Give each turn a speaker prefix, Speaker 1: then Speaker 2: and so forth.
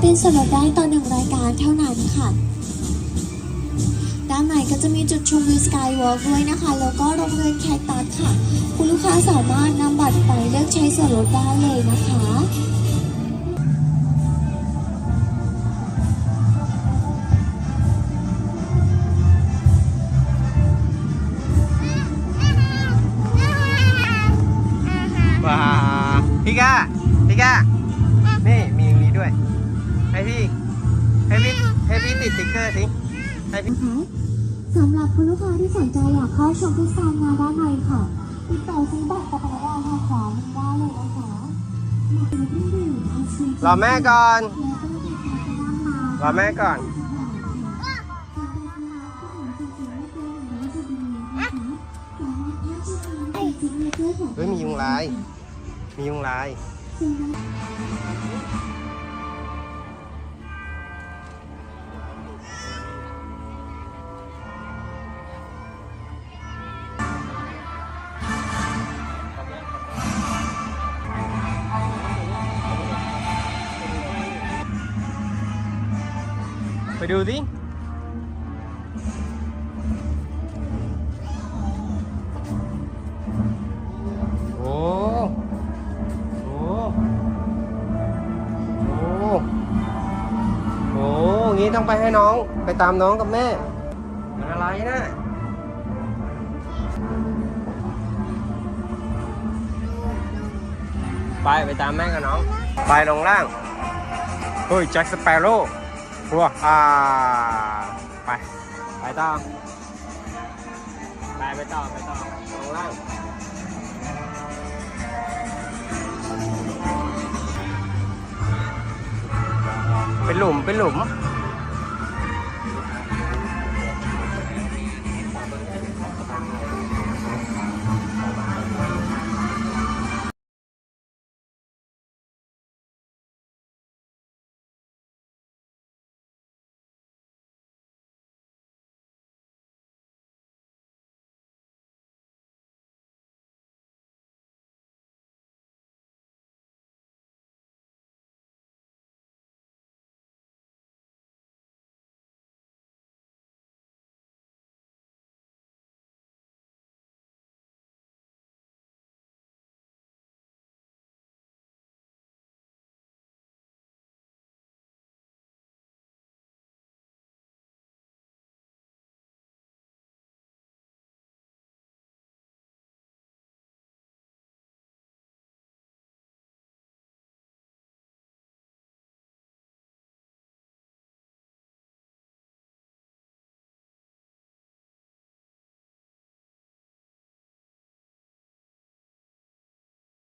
Speaker 1: เป็นส่วนลดได้ต่อหนึ่งรายการเท่านั้นค่ะ ด้านในก็จะมีจุดชมวิวสกายวอล์กด้วยนะคะ แล้วก็โรงเรียนแคคตัสค่ะ คุณลูกค้าสามารถนำบัตรไปเลือกใช้ส่วนลดได้เลยนะคะ
Speaker 2: ว้าพี่ก้าพี่ก้านี่มีอย่างนี้ด้วย ให้พี่ ให้พี่ ให้พี่ติดสติ๊กเกอร์สิให้พี่
Speaker 1: นะคะสำหรับคุณลูกค้าที่สนใจอยากเข้าชมที่ซานงานด้านในค่ะติดต่อซื้อบัตรกับพนักงานทางขวามือได้เลยนะคะมาซื้อเครื่องดื่มไอศกรีม
Speaker 2: รอแม่ก่อน
Speaker 1: แล้วก็มีทางด้านมาร
Speaker 2: อแม่ก่อนเฮ้ยมียุงลาย มียุงลาย ดูสิโอ้โหโอ้โหงี้ต้องไปให้น้องไปตามน้องกับแม่มันอะไรนะไปไปตามแม่กับน้อง ไปลงล่าง เฮ้ยแจ็คสเปโร่ ว้าอ่า ไป ไปต่อไปไปต่อไปต่อลงล่างเป็นหลุม เป็นหลุม